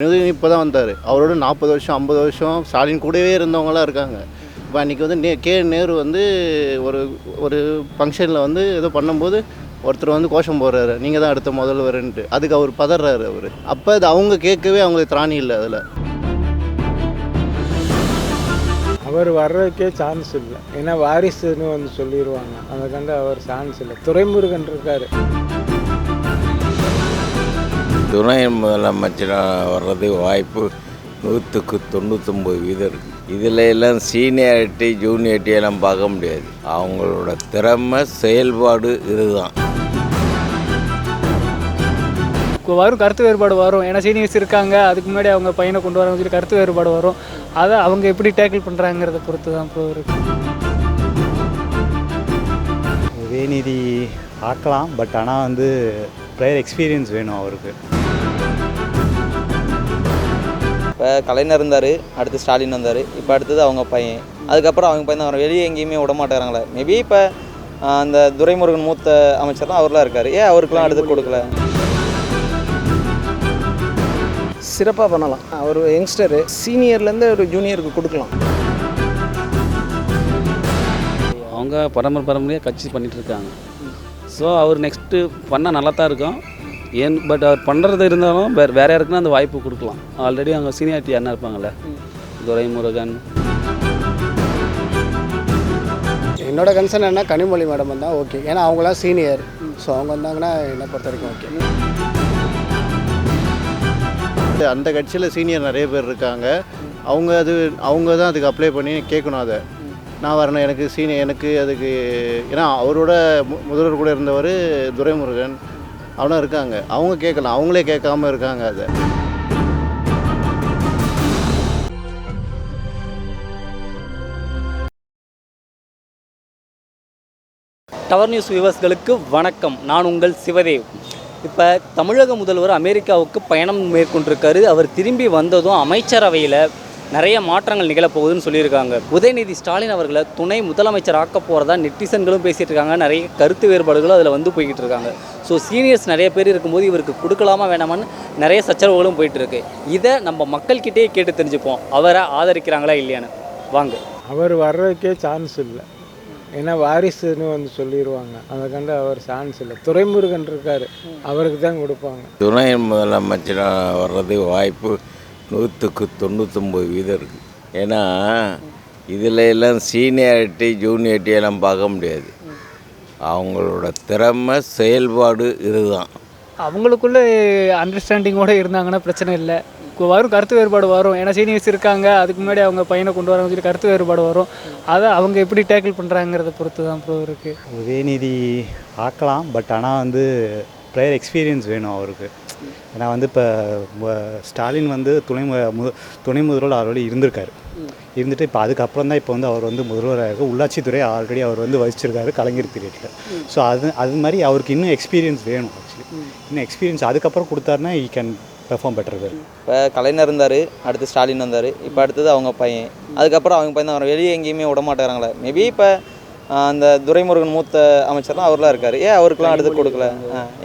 வினோதன் இப்போ தான் வந்தார். அவரோட நாற்பது வருஷம் ஐம்பது வருஷம் ஸ்டாலின் கூடவே இருந்தவங்களாம் இருக்காங்க. இப்போ அன்றைக்கி வந்து நே கே நேரு வந்து ஒரு ஒரு ஃபங்க்ஷனில் வந்து ஏதோ பண்ணும்போது ஒருத்தர் வந்து கோஷம் போடுறாரு. நீங்கள் தான் அடுத்த முதல்வருன்ட்டு. அதுக்கு அவர் பதறாரு அவர். அப்போ அது அவங்க கேட்கவே அவங்களுக்கு திராணி இல்லை அதில். அவர் வர்றதுக்கே சான்ஸ் இல்லை. ஏன்னா வாரிசுன்னு வந்து சொல்லிடுவாங்க அதை கண்டு அவர் சான்ஸ் இல்லை. துரைமுருகன் இருக்கார். துணை முதலமைச்சராக வர்றதுக்கு வாய்ப்பு நூற்றுக்கு தொண்ணூத்தொம்பது வீதம் இருக்குது இதில் எல்லாம் சீனியாரிட்டி ஜூனியாரிட்டி எல்லாம் பார்க்க முடியாது. அவங்களோட திறமை செயல்பாடு இதுதான். வரும் கருத்து வேறுபாடு வரும். ஏன்னா சீனியர்ஸ் இருக்காங்க. அதுக்கு முன்னாடி அவங்க பையனை கொண்டு வராங்கன்னு சொல்லி கருத்து வேறுபாடு வரும். அதை அவங்க எப்படி டேக்கிள் பண்ணுறாங்கிறத பொறுத்து தான் ப்ரோ இருக்கு. உதயநிதி பார்க்கலாம். பட் ஆனால் வந்து ப்ரேயர் எக்ஸ்பீரியன்ஸ் வேணும் அவருக்கு. இப்போ கலைஞர் இருந்தார் அடுத்து ஸ்டாலின் வந்தார் இப்போ அடுத்தது அவங்க பையன். அதுக்கப்புறம் அவங்க பையன் தான் வரும் வெளியே எங்கேயுமே விட மாட்டேறாங்களே மேபி இப்போ அந்த துரைமுருகன் மூத்த அமைச்சர்லாம் அவர்லாம் இருக்கார். ஏன் அவருக்குலாம் அடுத்து கொடுக்கல? சிறப்பாக பண்ணலாம். அவர் யங்ஸ்டரு சீனியர்லேருந்து ஒரு ஜூனியருக்கு கொடுக்கலாம். அவங்க பரம்பரை பரம்பரையாக கட்சி பண்ணிட்டு இருக்காங்க. ஸோ அவர் நெக்ஸ்ட்டு பண்ணால் நல்லா தான் இருக்கும். ஏன் பட் அவர் பண்ணுறது இருந்தாலும் வேறு வேற யாருக்குன்னா அந்த வாய்ப்பு கொடுக்கலாம். ஆல்ரெடி அவங்க சீனியாரிட்டி யாருன்னா இருப்பாங்கல்ல? துரைமுருகன். என்னோட கன்சர்ன் என்ன கனிமொழி மேடம் வந்தால் ஓகே ஏன்னா அவங்களாம் சீனியர் ஸோ அவங்க வந்தாங்கன்னா என்னை பொறுத்த வரைக்கும் ஓகே அந்த கட்சியில் சீனியர் நிறைய பேர் இருக்காங்க. அவங்க அது அவங்க தான் அதுக்கு அப்ளை பண்ணி கேட்கணும் அதை. நான் வரணும் எனக்கு சீனியர் எனக்கு அதுக்கு ஏன்னா அவரோட மு- முதல்வர் கூட இருந்தவர் துரைமுருகன். அவனும் இருக்காங்க. அவங்க கேட்கலாம். அவங்களே கேட்காம இருக்காங்க அதை. டவர் நியூஸ் வியூவர்ஸ்களுக்கு வணக்கம். நான் உங்கள் சிவதேவ். இப்போ தமிழக முதல்வர் அமெரிக்காவுக்கு பயணம் மேற்கொண்டிருக்காரு. அவர் திரும்பி வந்ததும் அமைச்சரவையில் நிறைய மாற்றங்கள் நிகழப்போகுதுன்னு சொல்லியிருக்காங்க. உதயநிதி ஸ்டாலின் அவர்களை துணை முதலமைச்சர் ஆக்க போகிறதா நெட்டிசன்களும் பேசிகிட்டு இருக்காங்க. நிறைய கருத்து வேறுபாடுகளும் அதில் வந்து போய்கிட்டு இருக்காங்க. ஸோ சீனியர்ஸ் நிறைய பேர் இருக்கும்போது இவருக்கு கொடுக்கலாமா வேணாமான்னு நிறைய சச்சரவுகளும் போயிட்டு இருக்கு. இதை நம்ம மக்கள்கிட்டயே கேட்டு தெரிஞ்சுப்போம். அவரை ஆதரிக்கிறாங்களா இல்லையான்னு. வாங்க. அவர் வர்றதுக்கே சான்ஸ் இல்லை. ஏன்னா வாரிசுன்னு வந்து சொல்லிடுவாங்க அதை கண்டு அவர் சான்ஸ் இல்லை. துரைமுருகன் இருக்கார். அவருக்கு தான் கொடுப்பாங்க. துணை முதலமைச்சராக வர்றதுக்கு வாய்ப்பு நூற்றுக்கு தொண்ணூத்தொம்பது வீதம் இருக்குது ஏன்னா இதில் எல்லாம் சீனியாரிட்டி ஜூனியாரிட்டி எல்லாம் பார்க்க முடியாது. அவங்களோட திறமை செயல்பாடு இதுதான். அவங்களுக்குள்ள அண்டர்ஸ்டாண்டிங்கோட இருந்தாங்கன்னா பிரச்சனை இல்லை. வரும் கருத்து வேறுபாடு வரும். ஏன்னா சீனியர்ஸ் இருக்காங்க அதுக்கு முன்னாடி அவங்க பையனை கொண்டு வராங்கன்னு சொல்லி கருத்து வேறுபாடு வரும். அதை அவங்க எப்படி டேக்கிள் பண்ணுறாங்கிறத பொறுத்து தான் ப்ரோ இருக்கு. உதயநிதி பார்க்கலாம் பட் ஆனால் வந்து ப்ரேயர் எக்ஸ்பீரியன்ஸ் வேணும் அவருக்கு. ஏன்னா வந்து இப்போ ஸ்டாலின் வந்து துணை மு- துணை முதல்வர் ஆல்ரெடி இருந்திருக்காரு. இருந்துட்டு இப்போ அதுக்கப்புறம் தான் இப்போ வந்து அவர் வந்து முதல்வராக உள்ளாட்சித்துறை ஆல்ரெடி அவர் வந்து வகிச்சிருக்காரு கலைஞர் பீரியடில் ஸோ அது அது மாதிரி அவருக்கு இன்னும் எக்ஸ்பீரியன்ஸ் வேணும் ஆக்சுவலி இன்னும் எக்ஸ்பீரியன்ஸ் அதுக்கப்புறம் கொடுத்தாருன்னா ஈ கேன் பெர்ஃபார்ம் பெட்டர் வேறு இப்போ கலைஞர் இருந்தார் அடுத்து ஸ்டாலின் வந்தார் இப்போ அடுத்தது அவங்க பையன். அதுக்கப்புறம் அவங்க பையன் தான் வெளியே எங்கேயுமே விட மாட்டேறாங்களே மேபி இப்போ அந்த துரைமுருகன் மூத்த அமைச்சர்லாம் அவர்லாம் இருக்கார். ஏன் அவருக்குலாம் அடுத்து கொடுக்கல?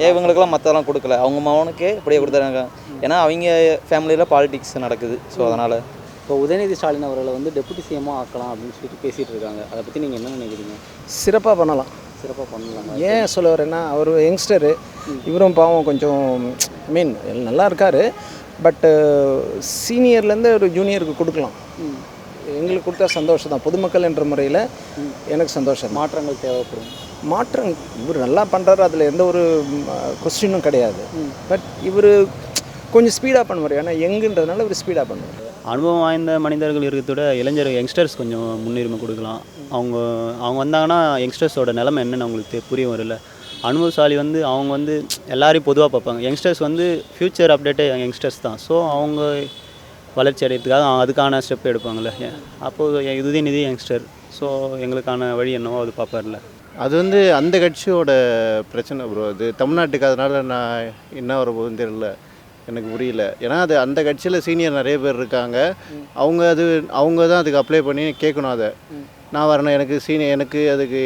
ஏன் இவங்களுக்குலாம் மற்றதெல்லாம் கொடுக்கல? அவங்க மகனுக்கே இப்படியே கொடுத்தாங்க ஏன்னா அவங்க ஃபேமிலியில் பாலிடிக்ஸ் நடக்குது. ஸோ அதனால். இப்போ உதயநிதி ஸ்டாலின் அவர்களை வந்து டெபுட்டி சிஎம்மாக ஆக்கலாம் அப்படின்னு சொல்லிட்டு பேசிகிட்டு இருக்காங்க. அதை பற்றி நீங்கள் என்ன நினைக்கிறீங்க? சிறப்பாக பண்ணலாம். சிறப்பாக பண்ணலாமா? ஏன் சொல்ல வரேன்னா அவர் யங்ஸ்டரு இவரும் பாவம் கொஞ்சம் ஐ மீன் நல்லா இருக்கார். பட்டு சீனியர்லேருந்து ஒரு ஜூனியருக்கு கொடுக்கலாம். எங்களுக்கு கொடுத்தா சந்தோஷம் தான். பொதுமக்கள் என்ற முறையில் எனக்கு சந்தோஷம் மாற்றங்கள் தேவைப்படும். மாற்றம் இவர் நல்லா பண்ணுறாரு அதில் எந்த ஒரு கொஸ்டினும் கிடையாது. பட் இவர் கொஞ்சம் ஸ்பீடாக பண்ணுவார். ஏன்னா எங்குன்றதுனால இவர் ஸ்பீடாக பண்ணுவார். அனுபவம் வாய்ந்த மனிதர்கள் இருக்கிறத விட இளைஞர் யங்ஸ்டர்ஸ் கொஞ்சம் முன்னுரிமை கொடுக்கலாம். அவங்க அவங்க வந்தாங்கன்னா யங்ஸ்டர்ஸோட நிலைமை என்னன்னு அவங்களுக்கு புரிய வரல அனுபவசாலி வந்து அவங்க வந்து எல்லாரையும் பொதுவாக பார்ப்பாங்க. யங்ஸ்டர்ஸ் வந்து ஃப்யூச்சர் அப்டேட்டே யங்ஸ்டர்ஸ் தான். ஸோ அவங்க வளர்ச்சி அடையிறதுக்காக அதுக்கான ஸ்டெப் எடுப்பாங்கள்ல. அப்போது அப்போது நிதி யங்ஸ்டர் ஸோ எங்களுக்கான வழி என்னவோ அது பார்ப்பார்ல அது வந்து அந்த கட்சியோட பிரச்சனை ப்ரோ அது தமிழ்நாட்டுக்கு அதனால் நான் என்ன வர போகுதுன்னு தெரியல. எனக்கு புரியல. ஏன்னா அது அந்த கட்சியில் சீனியர் நிறைய பேர் இருக்காங்க. அவங்க அது அவங்க தான் அதுக்கு அப்ளை பண்ணி கேட்கணும் அதை. நான் வரணும் எனக்கு சீனியர் எனக்கு அதுக்கு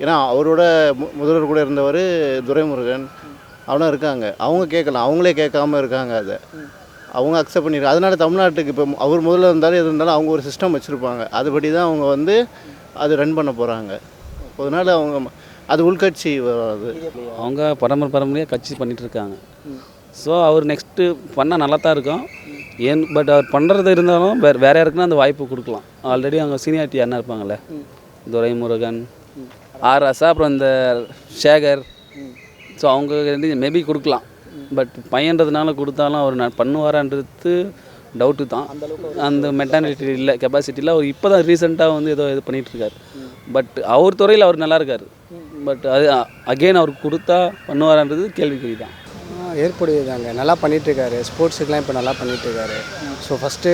ஏன்னா அவரோட மு- முதல்வர் கூட இருந்தவர் துரைமுருகன். அவனும் இருக்காங்க. அவங்க கேட்கலாம். அவங்களே கேட்காம இருக்காங்க அதை. அவங்க அக்செப்ட் பண்ணிருக்காங்க அதனால தமிழ்நாட்டுக்கு இப்போ அவர் முதல்ல இருந்தாலும் எது இருந்தாலும் அவங்க ஒரு சிஸ்டம் வச்சுருப்பாங்க. அதுபடி தான் அவங்க வந்து அது ரன் பண்ண போகிறாங்க அதனால அவங்க அது உள்கட்சி வராது. அவங்க பரம்பரை பரம்பரையாக கட்சி பண்ணிகிட்டு இருக்காங்க. ஸோ அவர் நெக்ஸ்ட்டு பண்ணால் நல்லா தான் இருக்கும். ஏன் பட் அவர் பண்ணுறது இருந்தாலும் வேறு வேறு யாருக்குன்னா அந்த வாய்ப்பு கொடுக்கலாம். ஆல்ரெடி அவங்க சீனியாரிட்டி யாருன்னா இருப்பாங்கல்ல? துரைமுருகன் ஆர் ராசா அப்புறம் இந்த சேகர். ஸோ அவங்க மேபி கொடுக்கலாம். பட் பையன்றதுனால கொடுத்தாலும் அவர் நான் பண்ணுவாரான்றது டவுட்டு தான். அந்த மெட்டானிட்டி இல்லை கெப்பாசிட்டியில் அவர் இப்போ தான் ரீசெண்டாக வந்து ஏதோ இது பண்ணிகிட்ருக்கார் பட் அவர் துறையில் அவர் நல்லா இருக்கார். பட் அது அகெயின் அவர் கொடுத்தா பண்ணுவாரான்றது கேள்விக்குறி தான். ஏற்புடையதாங்க. நல்லா பண்ணிகிட்ருக்காரு ஸ்போர்ட்ஸுக்கெலாம் இப்போ நல்லா பண்ணிகிட்ருக்காரு ஸோ ஃபஸ்ட்டு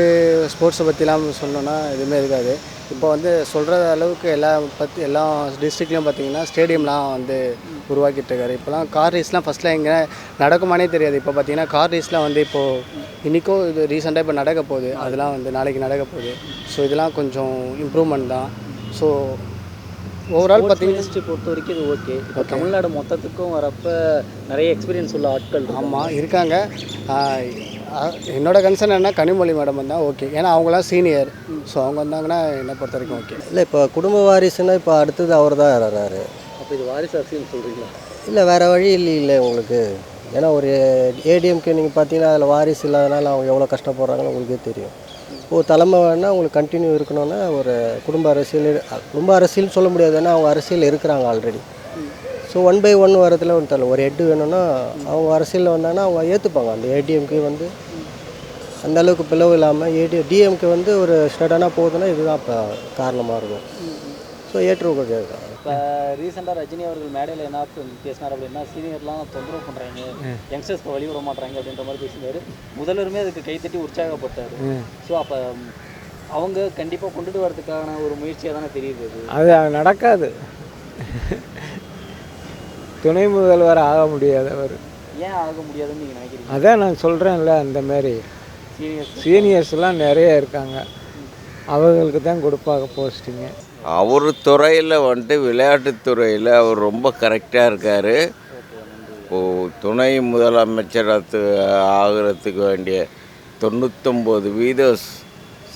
ஸ்போர்ட்ஸை பற்றிலாம் சொன்னோன்னா எதுவுமே இருக்காது. இப்போ வந்து சொல்கிற அளவுக்கு எல்லா பற்றி எல்லா டிஸ்ட்ரிக்ட்லேயும் பார்த்தீங்கன்னா ஸ்டேடியம்லாம் வந்து உருவாக்கிட்டுருக்காரு. இப்போலாம் கார் ரேஸ்லாம் ஃபஸ்ட்டில் எங்கே நடக்குமானே தெரியாது. இப்போ பார்த்தீங்கன்னா கார் ரேஸ்லாம் வந்து இப்போது இன்றைக்கும் இது ரீசெண்டாக இப்போ நடக்க போகுது. அதெல்லாம் வந்து நாளைக்கு நடக்க போகுது. ஸோ இதெல்லாம் கொஞ்சம் இம்ப்ரூவ்மெண்ட் தான். ஸோ ஓவரால் பார்த்தீங்கன்னா பொறுத்த வரைக்கும் இது ஓகே இப்போ தமிழ்நாடு மொத்தத்துக்கும் வரப்ப நிறைய எக்ஸ்பீரியன்ஸ் உள்ள ஆட்கள். ஆமாம் இருக்காங்க. என்னோட கன்சர்ன் என்ன கனிமொழி மேடம் வந்தால் ஓகே ஏன்னா அவங்களாம் சீனியர் ஸோ அவங்க வந்தாங்கன்னா என்னை பொறுத்த வரைக்கும் ஓகே இல்லை இப்போ குடும்ப வாரிசுன்னா இப்போ அடுத்தது அவர் தான் வர்றாரு. அப்போ இது வாரிசு அரசியல் சொல்கிறீங்களா இல்லை வேறு வழி இல்லை இல்லை உங்களுக்கு. ஏன்னா ஒரு ஏடிஎம்கே நீங்கள் பார்த்தீங்கன்னா அதில் வாரிசு இல்லாதனால அவங்க எவ்வளோ கஷ்டப்படுறாங்கன்னு உங்களுக்கே தெரியும். ஒரு தலைமை வேணால் உங்களுக்கு கண்டினியூ இருக்கணும்னா ஒரு குடும்ப அரசியல் குடும்ப அரசியல்னு சொல்ல முடியாது ஏன்னா அவங்க அரசியல் இருக்கிறாங்க already so one by one வரதுல ஒன்று தரல ஒரு ஹெட்டு வேணும்னா அவங்க அரசியலில் வந்தாங்கன்னா அவங்க ஏற்றுப்பாங்க அந்த ஏடிஎம்கே வந்து அந்த அளவுக்கு பிளவு இல்லாமல் ஏடி டிஎம்கே வந்து ஒரு ஸ்டடானா போகுதுன்னா இதுதான் இப்போ காரணமாக இருக்கும். ஸோ ஏற்றுக்கொள்ள இப்போ ரீசெண்டாக ரஜினி அவர்கள் மேடையில் என்ன பேசினார் அப்படின்னா சீனியர்லாம் தொந்தரவு பண்ணுறாங்க யங்ஸ்டர்ஸ்க்கு வழி விட மாட்டாங்க அப்படின்ற மாதிரி பேசினார் முதல்வருமே அதுக்கு கைத்தட்டி உற்சாகப்பட்டார். ஸோ அப்போ அவங்க கண்டிப்பாக கொண்டுட்டு வரதுக்கான ஒரு முயற்சியாக தானே தெரியுது அது. அது நடக்காது. துணை முதல்வர் ஆக முடியாது அவர். ஏன் ஆக முடியாதுன்னு நீங்கள் நினைக்கிறீங்க? அதான் நான் சொல்கிறேன்ல அந்த மாதிரி. சீனியர்ஸ் சீனியர்ஸ்லாம் நிறைய இருக்காங்க. அவங்களுக்கு தான் கொடுப்பாங்க போஸ்டிங்கு அவர் துறையில் வந்துட்டு விளையாட்டுத்துறையில் அவர் ரொம்ப கரெக்டாக இருக்கார். இப்போது துணை முதலமைச்சரத்து ஆகிறதுக்கு வேண்டிய தொண்ணூத்தொம்பது வீத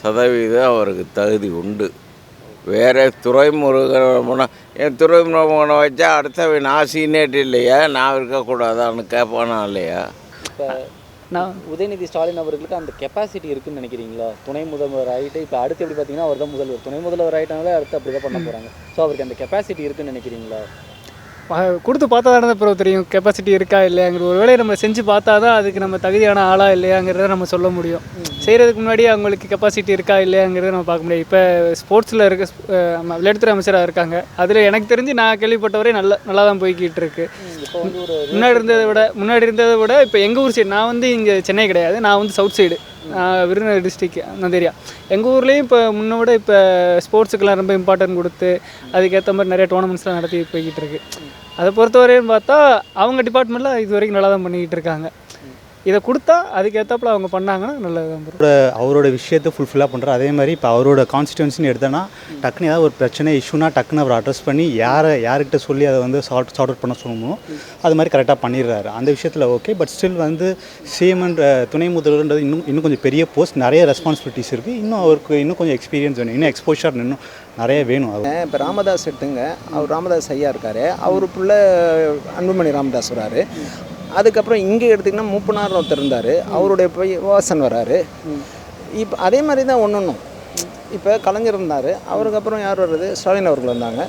சதவீதம் அவருக்கு தகுதி உண்டு. வேறு துறைமுருகன் என் துறைமுருகனை வச்சா அடுத்தவன் நான் சீனியர் இல்லையா? நான் இருக்கக்கூடாதான்னு கேட்பானா இல்லையா? நான் உதயநிதி ஸ்டாலின் அவர்களுக்கு அந்த கெப்பாசிட்டி இருக்குன்னு நினைக்கிறீங்களா? துணை முதல்வர் ஆகிட்டு இப்போ அடுத்து எப்படி பார்த்தீங்கன்னா அவர் தான் முதல்வர். துணை முதல்வர் ஆகிட்டாங்களே அடுத்து அப்படி தான் பண்ண போகிறாங்க ஸோ அவருக்கு அந்த கெப்பாசிட்டி இருக்குன்னு நினைக்கிறீங்களா? கொடுத்து பார்த்தா தானே ப்ரோ தெரியும். கெப்பாசிட்டி இருக்கா இல்லையாங்கிற ஒரு வேலையை நம்ம செஞ்சு பார்த்தா தான் அதுக்கு நம்ம தகுதியான ஆளா இல்லையாங்கிறத நம்ம சொல்ல முடியும். செய்கிறதுக்கு முன்னாடி அவங்களுக்கு கெப்பாசிட்டி இருக்கா இல்லையாங்கிறத நம்ம பார்க்க முடியாது. இப்போ ஸ்போர்ட்ஸில் இருக்க விளையாட்டுத்துறை அமைச்சராக இருக்காங்க. அதில் எனக்கு தெரிஞ்சு நான் கேள்விப்பட்டவரை நல்லா நல்லா தான் போய்கிட்டு இருக்கு. முன்னாடி இருந்ததை விட முன்னாடி இருந்ததை விட இப்போ எங்கள் ஊர் சைடு நான் வந்து இங்கே சென்னை கிடையாது. நான் வந்து சவுத் சைடு விருதுநகர் டிஸ்ட்ரிக் அந்த ஏரியா எங்கள் ஊர்லேயும் இப்போ முன்ன விட இப்போ ஸ்போர்ட்ஸுக்கெல்லாம் ரொம்ப இம்பார்ட்டன்ட் கொடுத்து அதுக்கேற்ற மாதிரி நிறைய டோர்னமெண்ட்ஸ்லாம் நடத்தி போய்கிட்டு இருக்கு. அதை பொறுத்தவரையும் பார்த்தா அவங்க டிபார்ட்மெண்ட்டில் இது வரைக்கும் நல்லா தான் பண்ணிக்கிட்டு இருக்காங்க. இதை கொடுத்தா அதுக்கேற்றாப்புல அவங்க பண்ணாங்கன்னா நல்லது. அவரோட விஷயத்தை ஃபுல்ஃபில்லாக பண்ணுறாரு அதே மாதிரி இப்போ அவரோட கான்ஸ்டியூன்சின்னு எடுத்தோன்னா டக்குன்னு ஏதாவது ஒரு பிரச்சனை இஷ்யூனா டக்குன்னு அவர் அட்ரஸ் பண்ணி யாரை யார்கிட்ட சொல்லி அதை வந்து சார்ட் சார்ட் அவுட் பண்ண சொல்லணும் அது மாதிரி கரெக்டாக பண்ணிடுறாரு. அந்த விஷயத்தில் ஓகே பட் ஸ்டில் வந்து சிஎம்ன்ற துணை முதல்வர்ன்றது இன்னும் இன்னும் கொஞ்சம் பெரிய போஸ்ட் நிறைய ரெஸ்பான்சிபிலிட்டிஸ் இருக்குது இன்னும் அவருக்கு இன்னும் கொஞ்சம் எக்ஸ்பீரியன்ஸ் வேணும். இன்னும் எக்ஸ்போஷர் இன்னும் நிறைய வேணும் அவர் இப்போ ராமதாஸ் எடுத்துங்க. அவர் ராமதாஸ் ஐயா இருக்கார். அவர் புள்ள அன்புமணி ராமதாஸ் வராரு. அதுக்கப்புறம் இங்கே எடுத்திங்கன்னா மூப்பனார் ஒருத்தர் இருந்தார். அவருடைய போய் வாசன் வராரு. இப்போ அதே மாதிரி தான் ஒன்று ஒன்றும் இப்போ கலைஞர் இருந்தார். அவருக்கு அப்புறம் யார் வர்றது? ஸ்டாலின் அவர்கள் வந்தாங்க.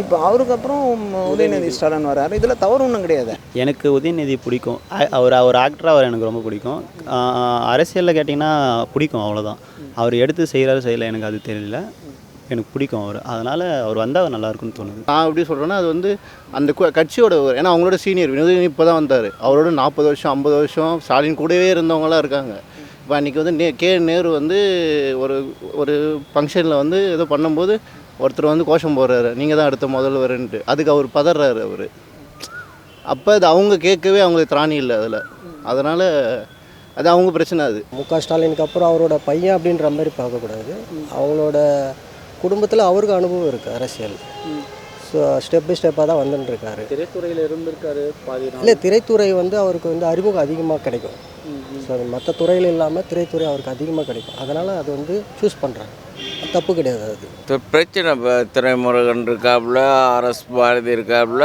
இப்போ அவருக்கு அப்புறம் உதயநிதி ஸ்டாலின் வராரு. இதில் தவறு ஒன்றும் கிடையாது. எனக்கு உதயநிதி பிடிக்கும். அவர் அவர் ஆக்டராக அவர் எனக்கு ரொம்ப பிடிக்கும். அரசியலில் கேட்டிங்கன்னா பிடிக்கும் அவ்வளோதான் அவர் எடுத்து செய்கிறாரு செய்யலை எனக்கு அது தெரியல. எனக்கு பிடிக்கும் அவர். அதனால் அவர் வந்தால் நல்லா இருக்கும்னு தோணுது. நான் எப்படி சொல்கிறேன்னா அது வந்து அந்த கு- கட்சியோட ஒரு- ஏன்னா அவங்களோட சீனியர் வினோதினி இப்போ தான் வந்தார். அவரோட நாற்பது வருஷம் ஐம்பது வருஷம் ஸ்டாலின் கூடவே இருந்தவங்களாம் இருக்காங்க. இப்போ அன்றைக்கி வந்து நே கே. நேரு வந்து ஒரு ஒரு ஃபங்க்ஷனில் வந்து ஏதோ பண்ணும்போது ஒருத்தர் வந்து கோஷம் போடுறாரு. நீங்கள் தான் அடுத்த முதல்வருன்ட்டு. அதுக்கு அவர் பதறாரு அவர். அப்போ அது அவங்க கேட்கவே அவங்களுக்கு திராணி இல்லை அதில். அதனால் அது அவங்க பிரச்சனை அது. மு க ஸ்டாலினுக்கு அப்புறம் அவரோட பையன் அப்படின்ற மாதிரி பார்க்கக்கூடாது. அவங்களோட குடும்பத்தில் அவருக்கு அனுபவம் இருக்குது அரசியல். ஸ்டெப் பை ஸ்டெப்பாக தான் வந்துட்டு இருக்காரு திரைத்துறையில் இருந்திருக்காரு பாதி இல்லை திரைத்துறை வந்து அவருக்கு வந்து அறிமுகம் அதிகமாக கிடைக்கும். ஸோ மற்ற துறையில் இல்லாமல் திரைத்துறை அவருக்கு அதிகமாக கிடைக்கும். அதனால் அது வந்து சூஸ் பண்ணுறாங்க தப்பு கிடையாது அது. இப்போ பிரச்சனை இப்போ துறைமுருகன் இருக்காப்புல ஆர்எஸ் பாரதி இருக்காப்புல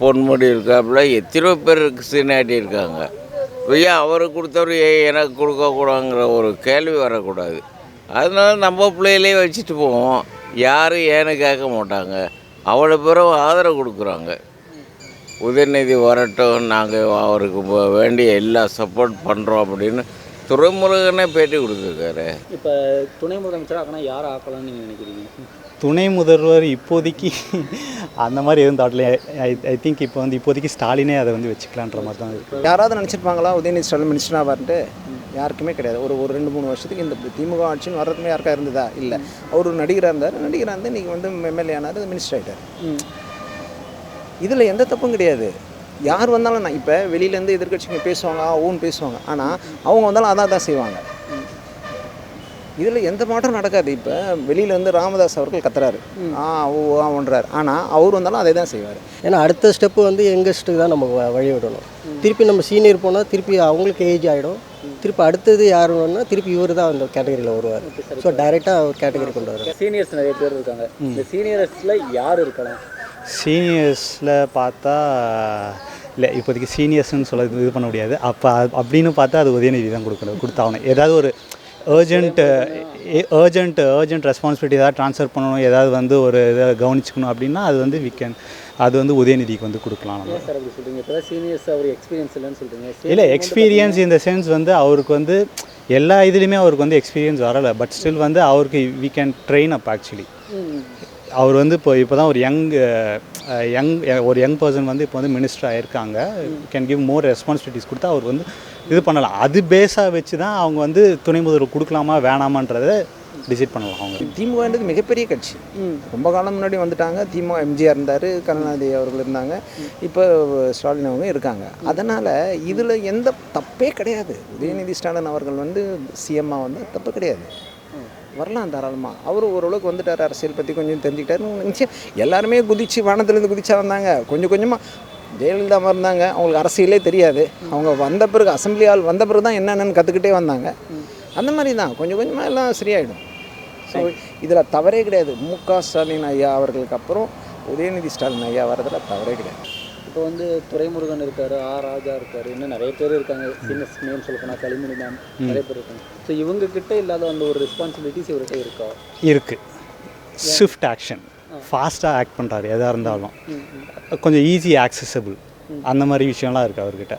பொன்முடி இருக்காப்புல எத்தனையோ பேர் சீனாட்டி இருக்காங்க. ஏன் அவருக்கு கொடுத்தவர் எனக்கு கொடுக்கக்கூடாங்கிற ஒரு கேள்வி வரக்கூடாது. அதனால நம்ம பிள்ளையிலே வச்சுட்டு போவோம். யாரும் ஏன்னு கேட்க மாட்டாங்க. அவ்வளோ பேரும் ஆதரவு கொடுக்குறாங்க. உதயநிதி வரட்டும் நாங்கள் அவருக்கு வேண்டிய எல்லா சப்போர்ட் பண்ணுறோம் அப்படின்னு துறைமுருகனே பேட்டி கொடுத்துருக்காரு. இப்போ துணை முதலமைச்சர் ஆக்கணும் யார் ஆக்கலாம்னு நீங்கள் நினைக்கிறீங்க? துணை முதல்வர் இப்போதைக்கு அந்த மாதிரி எதுவும் தாட்ல ஐ ஐ திங்க் இப்போ வந்து இப்போதைக்கு ஸ்டாலினே அதை வந்து வச்சுக்கலான்ற மாதிரி தான் இருக்குது யாராவது நினச்சிருப்பாங்களா? உதயநிதி ஸ்டாலின் மினிஸ்டராக வரட்டு யாருக்குமே கிடையாது. ஒரு ஒரு ரெண்டு மூணு வருஷத்துக்கு இந்த திமுக ஆட்சின்னு வர்றதுமே யாருக்கா இருந்ததா? இல்லை. அவர் ஒரு நடிகராக இருந்தார். நடிகராக இருந்து இன்றைக்கி வந்து எம்எல்ஏ ஆனார் மினிஸ்டர் ஆகிட்டார் இதில் எந்த தப்பும் கிடையாது. யார் வந்தாலும் நான் இப்போ வெளியிலேருந்து எதிர்க்கட்சிங்க பேசுவாங்க ஆ, ஊன்னு பேசுவாங்க. ஆனால் அவங்க வந்தாலும் அதான் தான் செய்வாங்க. இதில் எந்த மாற்றம் நடக்காது. இப்போ வெளியிலேருந்து ராமதாஸ் அவர்கள் கத்துறாரு. ஆ ஓ ஆன்றார் ஆனால் அவர் வந்தாலும் அதே தான் செய்வார். ஏன்னா அடுத்த ஸ்டெப்பு வந்து யங்கஸ்ட்டுக்கு தான் நம்ம வ- வழி விடணும் திருப்பி நம்ம சீனியர் போனால் திருப்பி அவங்களுக்கு ஏஜ் ஆகிடும் திருப்பி அடுத்தது யார் வேணும்னா திருப்பி இவர் தான் அந்த கேட்டகரியில் வருவார். ஸோ டைரெக்டாக ஒரு கேட்டகரி கொண்டு வரும் சீனியர்ஸ் நிறைய பேர் இருக்காங்க. இந்த சீனியர்ஸில் யார் இருக்கலாம்? சீனியர்ஸில் பார்த்தா இல்லை இப்போதைக்கு சீனியர்ஸ்னு சொல்ல இது பண்ண முடியாது. அப்போ அப்படின்னு பார்த்தா அது உதயநிதி தான் கொடுக்கணும் கொடுத்தாகணும். ஏதாவது ஒரு அர்ஜென்ட் அர்ஜென்ட் அர்ஜென்ட் ரெஸ்பான்சிபிலிட்டி ஏதாவது ட்ரான்ஸ்ஃபர் பண்ணணும் ஏதாவது வந்து ஒரு இதை கவனிச்சுக்கணும் அப்படின்னா அது வந்து வீக்கெண்ட் அது வந்து உதயநிதிக்கு வந்து கொடுக்கலாம் நம்ம. இல்லை எக்ஸ்பீரியன்ஸ் இந்த சென்ஸ் வந்து அவருக்கு வந்து எல்லா இதுலேயுமே அவருக்கு வந்து எக்ஸ்பீரியன்ஸ் வரலை. பட் ஸ்டில் வந்து அவருக்கு we can train up actually அவர் வந்து இப்போ இப்போ தான் ஒரு யங் யங் ஒரு யங் பர்சன் வந்து இப்போ வந்து மினிஸ்டர் ஆயிருக்காங்க. கேன் கிவ் மோர் ரெஸ்பான்சிபிலிட்டிஸ் கொடுத்தா அவர் வந்து இது பண்ணலாம். அது பேஸாக வச்சு தான் அவங்க வந்து துணை முதல்வர் கொடுக்கலாமா வேணாமான்றதை டிசைட் பண்ணலாம் அவங்க. திமுகன்றது மிகப்பெரிய கட்சி. ரொம்ப காலம் முன்னாடி வந்துட்டாங்க. திமுக எம்ஜிஆர் இருந்தார் கருணாநிதி அவர்கள் இருந்தாங்க. இப்போ ஸ்டாலின் அவங்க இருக்காங்க. அதனால் இதில் எந்த தப்பே கிடையாது. உதயநிதி ஸ்டாலின் அவர்கள் வந்து சிஎம்மாக வந்து தப்பு கிடையாது. வரலாம் தாராளமாக அவர் ஓரளவுக்கு வந்துட்டார் அரசியல் பற்றி கொஞ்சம் தெரிஞ்சுக்கிட்டாரு. நிச்சயம் எல்லாருமே குதிச்சு வானத்துலேருந்து குதிச்சா வந்தாங்க. கொஞ்சம் கொஞ்சமாக ஜெயலலிதா இருந்தாங்க. அவங்களுக்கு அரசியலே தெரியாது. அவங்க வந்த பிறகு அசெம்பிளி ஆள் வந்த பிறகு தான் என்னென்னு கற்றுக்கிட்டே வந்தாங்க. அந்த மாதிரி தான் கொஞ்சம் கொஞ்சமாக எல்லாம் சரியாயிடும். ஸோ இதில் தவறே கிடையாது. மு க ஸ்டாலின் ஐயா அவர்களுக்கு அப்புறம் உதயநிதி ஸ்டாலின் ஐயா வர்றதுல தவறே கிடையாது. இப்போ வந்து துரைமுருகன் இருக்காரு ஆ ராஜா இருக்காரு இன்னும் நிறைய பேர் இருக்காங்க. சின்ன நேம் சொல்ல போனால் களிமணி மேம் நிறைய பேர் இருக்காங்க. ஸோ இவங்க கிட்ட இல்லாத அந்த ஒரு ரெஸ்பான்சிபிலிட்டிஸ் இவர்கிட்ட இருக்கா? இருக்குது ஸ்விஃப்ட் ஆக்ஷன் ஃபாஸ்ட்டாக ஆக்ட் பண்ணுறாரு எதாக இருந்தாலும். கொஞ்சம் ஈஸி ஆக்சசபிள் அந்த மாதிரி விஷயம்லாம் இருக்குது அவர்கிட்ட.